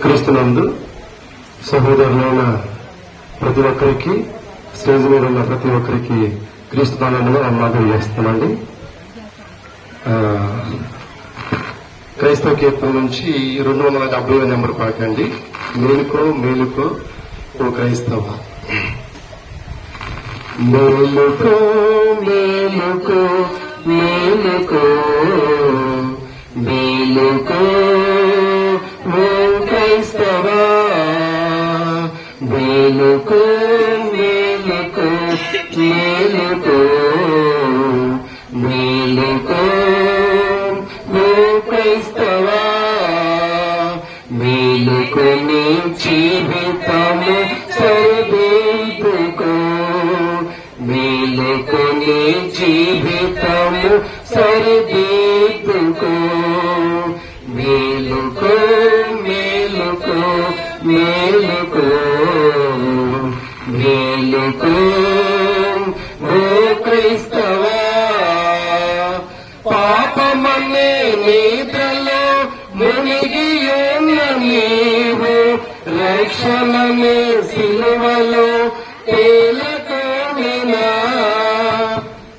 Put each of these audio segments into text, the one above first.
క్రీస్తునందు సహోదరులైన ప్రతి ఒక్కరికి స్టేజ్ మీద ఉన్న ప్రతి ఒక్కరికి క్రీస్తు నామంలో అన్నాదం చేస్తామండి ఆ, క్రైస్తవ కీర్తన నుంచి రెండు వందల డెబ్బై నెంబర్ పాకండి మేలుకో మేలుకో ఓ క్రైస్తవ. మేలుకో మేలుకో మేలుకో మేలుకో ఓ క్రైస్తవ. మేలుకో మేలుకో మేలుకో మేలుకో. జీవితము సరిదిద్దుకో. మేలుకొని జీవితము సరిదిద్దుకో. మేలుకో మేలుకో మేలుకో మేలుకో ఓ క్రైస్తవా. పాపమనే నిద్రలో మునిగి ఉన్న నీవు రక్షణనే సిలువలో తేలకోనినా?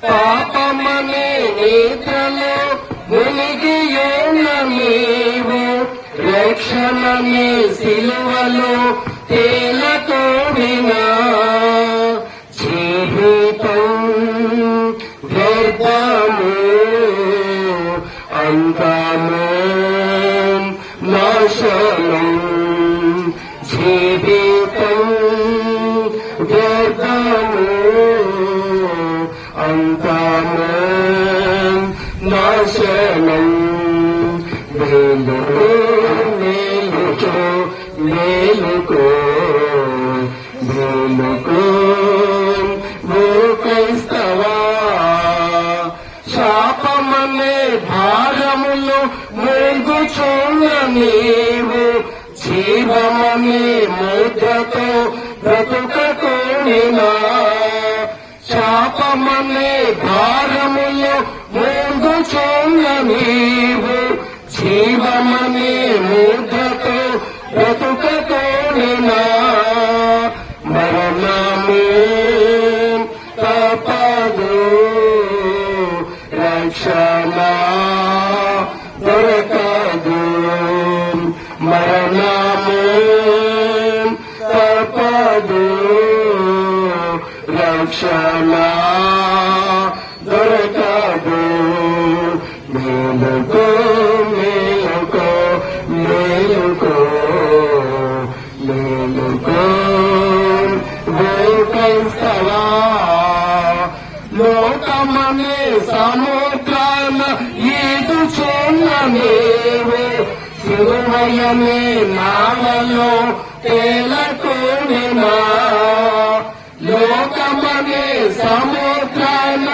పాపమనే నిద్రలో మునిగి నీవు రక్షణనే సిలువలో తేలకోనినా? అంతము నాశనం మేలుకో మేలుకో మేలుకో మేలుకో ఓ క్రైస్తవా శాపమనే భారములు మూగుచున్న నీవు జీవమనే ముద్రతో బ్రతుకకోనినా శాపమనే భారములు మూగుచున్న నీవు. జీవమనే ముద్రతో బ్రతుకకోనినా మరణము తపదు రక్షణ దొరకదు. మరణము రక్షణ దొరకదు మేలుకో మేలుకో మేలుకో మేలుకో క్రైస్తవా లోకమనే సముద్రాన ఈదు చూన్న నీవు శివమయమే నావలో తేలకోనినా లోకమనే సముద్రాన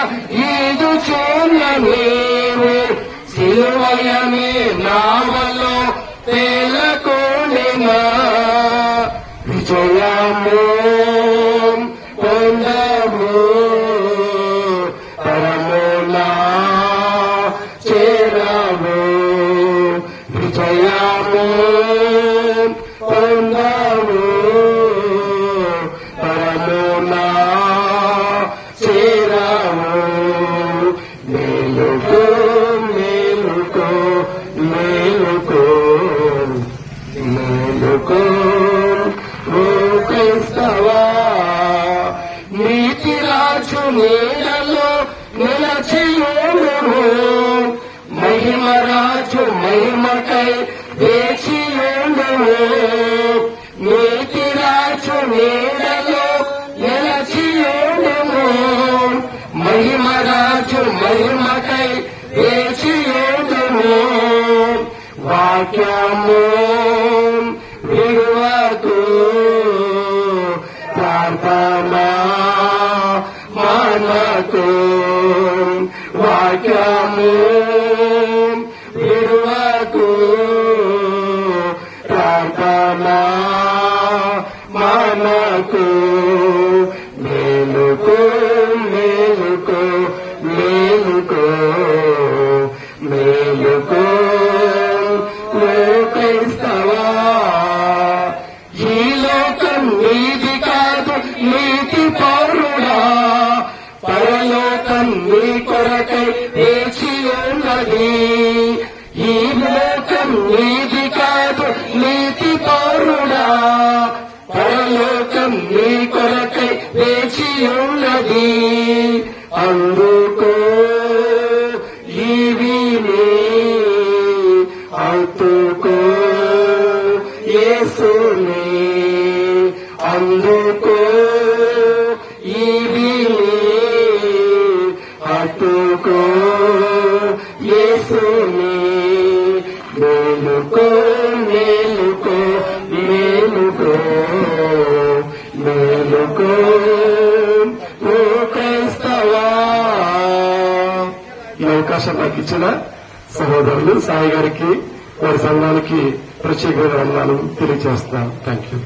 ఈదు చూన్న నీవు శివమయమే నావలో తేలకోనినా విజయము పొందము. క్రైస్తవా నీతి రాజు నీడలో నిలచియును మహిమ రాజు మహిమకై వేచియును నీతి రాజు నీడలో నిలచియును మహిమ రాజు మహిమకై వేచియును వాక్యము విడువకు ప్రార్థన మనకు వాక్యము ఉన్నది ఈ లోకం నీది కాదు నీతి పౌరుడా పరలోకం నీ కొరకై వేచి ఉన్నది అందుకో. ఈవిని అందుకో యేసుని అందుకో ఈవిని అటుకో మేలుకో మేలుకో మేలుకో మేలుకో. ఓ క్రైస్తవా. ఈ అవకాశం నాకు ఇచ్చిన సహోదరులు సాయి గారికి వారి సంఘానికి ప్రత్యేకమైన వందనాలు తెలియజేస్తున్నాను. Thank you